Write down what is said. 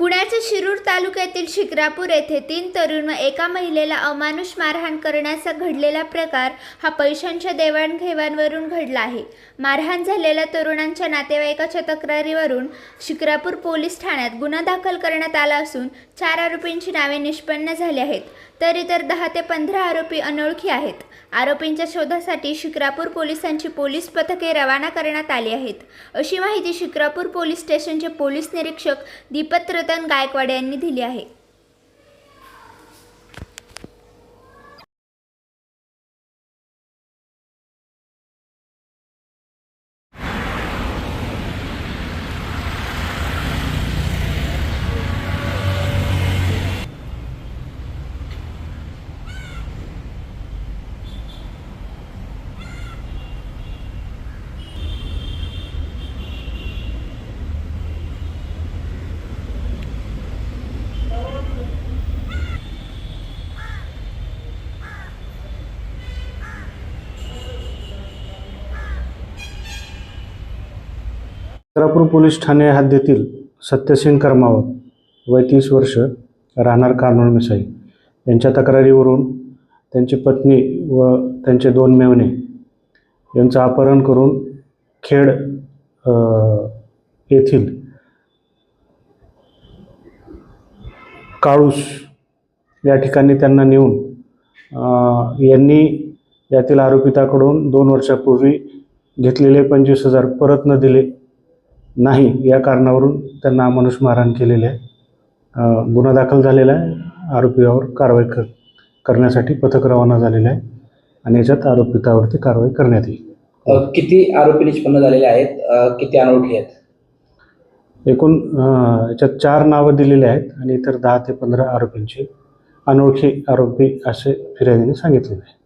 पुण्याच्या शिरूर तालुक्यातील शिक्रापूर येथे तीन तरुण व एका महिलेला अमानुष मारहाण करण्याचा घडलेला प्रकार हा पैशांच्या देवाणघेवाणवरून घडला आहे. मारहाण झालेल्या तरुणांच्या नातेवाईकाच्या तक्रारीवरून शिक्रापूर पोलीस ठाण्यात गुन्हा दाखल करण्यात आला असून चार आरोपींची नावे निष्पन्न झाली आहेत. तर इतर दहा ते पंधरा आरोपी अनोळखी आहेत. आरोपींच्या शोधासाठी शिक्रापूर पोलिसांची पोलीस पथके रवाना करण्यात आली आहेत. अशी माहिती शिक्रापूर पोलीस स्टेशनचे पोलीस निरीक्षक दीपक रतन गायकवाड यांनी दिली आहे. चंद्रपूर पोलीस ठाणे हद्दीतील सत्यसिंग कर्मावत वय तीस वर्ष राहणार कानोळ मिसाई. यांच्या तक्रारीवरून त्यांची पत्नी व त्यांचे दोन मेवणे यांचं अपहरण करून खेड येथील काळूस या ठिकाणी त्यांना नेऊन यांनी यातील आरोपिताकडून दोन वर्षापूर्वी घेतलेले पंचवीस हजार परत न दिले. नाही या कारणावरून त्यांना अमानुष मारहाण केलेले आहे. गुन्हा दाखल झालेला आहे. आरोपीवर कारवाई कर करण्यासाठी पथक रवाना झालेलं आहे आणि याच्यात आरोपितावरती कारवाई करण्यात येईल. किती आरोपी निष्पन्न झालेले आहेत? किती अनोळखी आहेत? एकूण याच्यात चार नावं दिलेली आहेत आणि इतर दहा ते पंधरा आरोपींची अनोळखी आरोपी असे फिर्यादीने सांगितलेले आहे